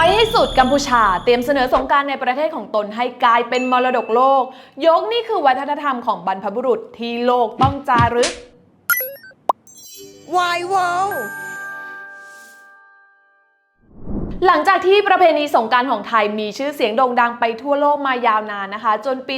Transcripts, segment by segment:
ไปให้สุดกัมพูชา เตรียมเสนอสงการในประเทศของตนให้กลายเป็นมรดกโลก ยกนี่คือวัฒนธรรมของบรรพบุรุษที่โลกต้องจารึก Why wow หลังจากที่ประเพณีสงการของไทยมีชื่อเสียงโด่งดังไปทั่วโลกมายาวนานนะคะ จนปี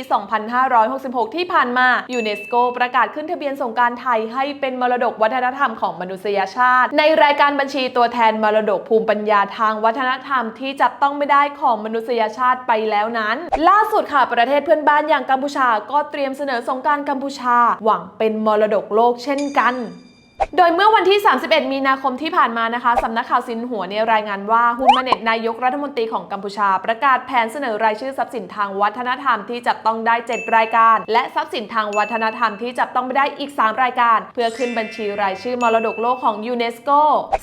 2566 ที่ผ่านมายูเนสโกประกาศขึ้นทะเบียนสงการไทยให้เป็นมรดกวัฒนธรรมของมนุษยชาติ ในรายการบัญชีตัวแทนมรดกภูมิปัญญาทางวัฒนธรรมที่จับต้องไม่ได้ของมนุษยชาติไปแล้วนั้น ล่าสุดค่ะประเทศเพื่อนบ้านอย่างกัมพูชา ก็เตรียมเสนอสงการกัมพูชา หวังเป็นมรดกโลกเช่นกัน โดยเมื่อวันที่ 31 มีนาคมที่ผ่านมานะคะสำนักข่าวซินหัวเนี่ยรายงานว่าฮุนมาเน็ตนายกรัฐมนตรีของกัมพูชา ประกาศแผนเสนอรายชื่อทรัพย์สินทางวัฒนธรรมที่จับต้องได้ 7 รายการ และทรัพย์สินทางวัฒนธรรมที่จับต้องไม่ได้อีก 3 รายการ เพื่อขึ้นบัญชีรายชื่อมรดกโลกของยูเนสโก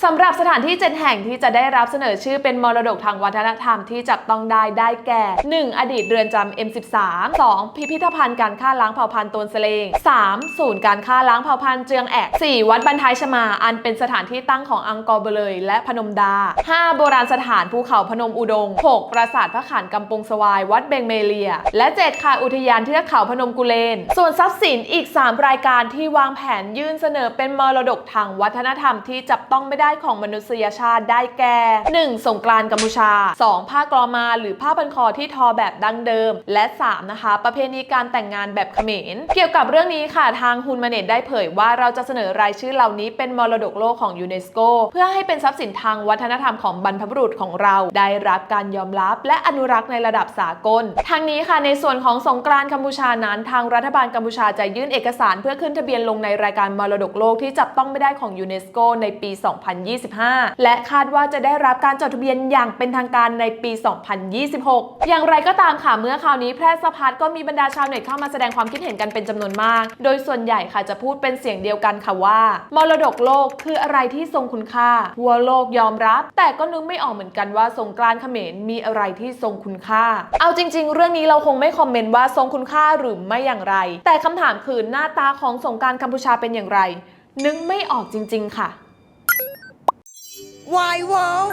สำหรับสถานที่ 7 แห่งที่จะได้รับเสนอชื่อเป็นมรดกทางวัฒนธรรมที่จับต้องได้ได้แก่ 1. อดีตเรือนจำ M13 2. พิพิธภัณฑ์การฆ่าล้างเผ่าพันธุ์ตนเสลง 3. ศูนย์การฆ่าล้างเผ่าพันธุ์เจืองแอก 4. วัดบรรทายชมาอันเป็นสถานที่ตั้งของอังกอร์เบเลยและพนมดา 5. โบราณสถานภูเขาพนมอุดง 6. ปราสาทพระขานกำปงสวาย วัดเบงเมเลีย และ 7. ค่ะอุทยานเทือกเขาพนมกุเลน ส่วนทรัพย์สินอีก 3 รายการที่วางแผนยื่นเสนอเป็นมรดกทางวัฒนธรรมที่จับต้องไม่ได้ของมนุษยชาติได้แก่ 1. สงกรานต์กัมพูชา 2. ผ้ากลอมาหรือผ้าพันคอที่ทอแบบดั้งเดิม และ 3. นะคะ ประเพณีการแต่งงานแบบเขมร เกี่ยวกับเรื่องนี้ค่ะทางฮุนมาเน็ตได้เผยว่าเราจะเสนอรายชื่อเหล่านี้เป็นมรดกโลกของยูเนสโกเพื่อให้เป็นทรัพย์สินทางวัฒนธรรมของบรรพบุรุษของเรา ได้รับการยอมรับ และอนุรักษ์ในระดับสากลทางนี้ค่ะในส่วนของสงกรานต์กัมพูชานั้น ทางรัฐบาลกัมพูชาจะยื่นเอกสารเพื่อขึ้นทะเบียนลงในรายการมรดกโลกที่จับต้องไม่ได้ของยูเนสโกในปี 2025 และคาดว่าจะได้รับการจดทะเบียนอย่างเป็นทางการในปี 2026 อย่างไรก็ตามค่ะเมื่อข่าวนี้แพร่สะพัดก็มีบรรดาชาวเน็ตเข้ามาแสดงความคิดเห็นกันเป็นจำนวนมาก โดยส่วนใหญ่ค่ะจะพูดเป็นเสียงเดียวกันค่ะว่ามรดกโลกคืออะไรที่ทรงคุณค่าทั่วโลกยอมรับ แต่ก็นึกไม่ออกเหมือนกันว่าสงกรานต์เขมรมีอะไรที่ทรงคุณค่า เอาจริง ๆ เรื่องนี้เราคงไม่คอมเมนต์ว่าทรงคุณค่าหรือไม่อย่างไร แต่คำถามคือหน้าตาของสงกรานต์กัมพูชาเป็นอย่างไร นึกไม่ออกจริง ๆ ค่ะ Why wow